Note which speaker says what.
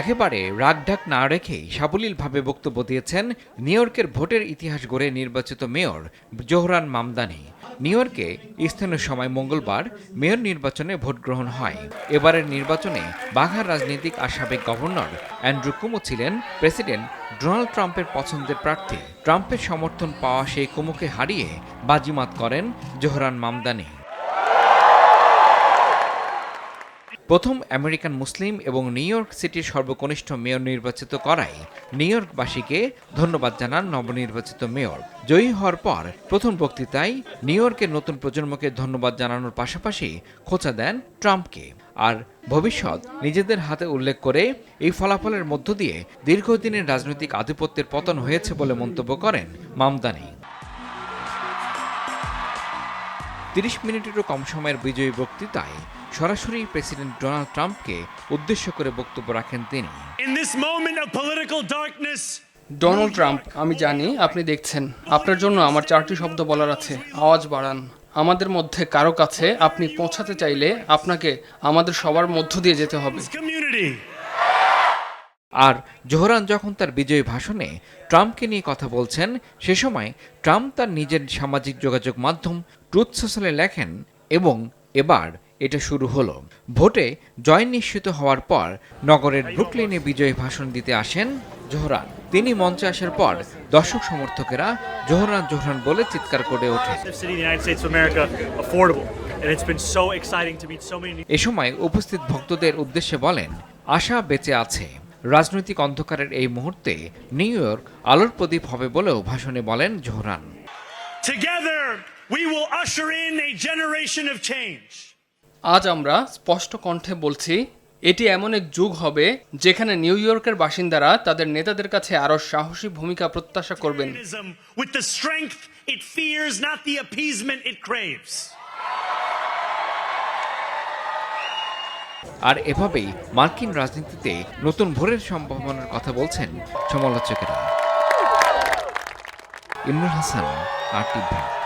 Speaker 1: একেবারে রাগঢাক না রেখেই সাবলীলভাবে বক্তব্য দিয়েছেন নিউ ইয়র্কের ভোটের ইতিহাস গড়ে নির্বাচিত মেয়র জোহরান মামদানি। নিউ ইয়র্কে স্থানীয় সময় মঙ্গলবার মেয়র নির্বাচনে ভোট গ্রহণ হয়। এবারের নির্বাচনে বাঘার রাজনীতিক আর সাবেক গভর্নর অ্যান্ড্রু কুমো ছিলেন প্রেসিডেন্ট। ডোনাল্ড ট্রাম্পের পছন্দের প্রার্থী। ট্রাম্পের সমর্থন পাওয়া সেই কুমোকে হারিয়ে বাজিমাত করেন জোহরান মামদানি। প্রথম আমেরিকান মুসলিম এবং নিউ ইয়র্ক সিটির সর্বকনিষ্ঠ মেয়র নির্বাচিত করায় নিউ ইয়র্কবাসীকে ধন্যবাদ জানান নবনির্বাচিত মেয়র। জয়ী হওয়ার পর প্রথম বক্তৃতায় নিউ ইয়র্কের নতুন প্রজন্মকে ধন্যবাদ জানানোর পাশাপাশি খোঁচা দেন ট্রাম্পকে। আর ভবিষ্যৎ নিজেদের হাতে উল্লেখ করে এই ফলাফলের মধ্য দিয়ে দীর্ঘদিনের রাজনৈতিক আধিপত্যের পতন হয়েছে বলে মন্তব্য করেন মামদানি। তিরিশ মিনিটেরও কম সময়ের বিজয়ী বক্তৃতায় সরাসরি প্রেসিডেন্ট ডোনাল্ড ট্রাম্পকে উদ্দেশ্য করে বক্তব্য রাখেন তিনি।
Speaker 2: ডোনাল্ড ট্রাম্প আমি জানি আপনি দেখছেন। আপনার জন্য আমার চারটি শব্দ বলার আছে। আওয়াজ বাড়ান। আমাদের মধ্যে কারও কাছে আপনি পৌঁছাতে চাইলে আপনাকে আমাদের সবার মধ্য দিয়ে যেতে হবে।
Speaker 1: আর জোহরান যখন তার বিজয়ী ভাষণে ট্রাম্পকে নিয়ে কথা বলছেন সে সময় ট্রাম্প তার নিজের সামাজিক যোগাযোগ মাধ্যম ট্রুথ সোশ্যালে লেখেন এবং এবার এটা শুরু হলো। ভোটে জয় নিশ্চিত হওয়ার পর নগরের ব্রুকলিনে বিজয়ী ভাষণ দিতে আসেন জোহরান। তিনি মঞ্চে আসার পর দর্শক সমর্থকেরা জোহরান জোহরান বলে চিৎকার করে ওঠে। এ সময় উপস্থিত ভক্তদের উদ্দেশ্যে বলেন আশা বেঁচে আছে। রাজনৈতিক অন্ধকারের এই মুহূর্তে নিউ ইয়র্ক আলোর প্রদীপ হবে বলেও ভাষণে বলেন Zohran.
Speaker 3: Together, we will usher in a generation of change.
Speaker 2: আজ আমরা স্পষ্ট কণ্ঠে বলছি এটি এমন এক যুগ হবে যেখানে নিউ ইয়র্কের বাসিন্দারা তাদের নেতাদের কাছে আরও সাহসী ভূমিকা প্রত্যাশা করবেন.
Speaker 1: আর এভাবেই মার্কিন রাজনীতিতে নতুন ভোরের সম্ভাবনার কথা বলছেন সমালোচকেরা। Imrul Hasan R TV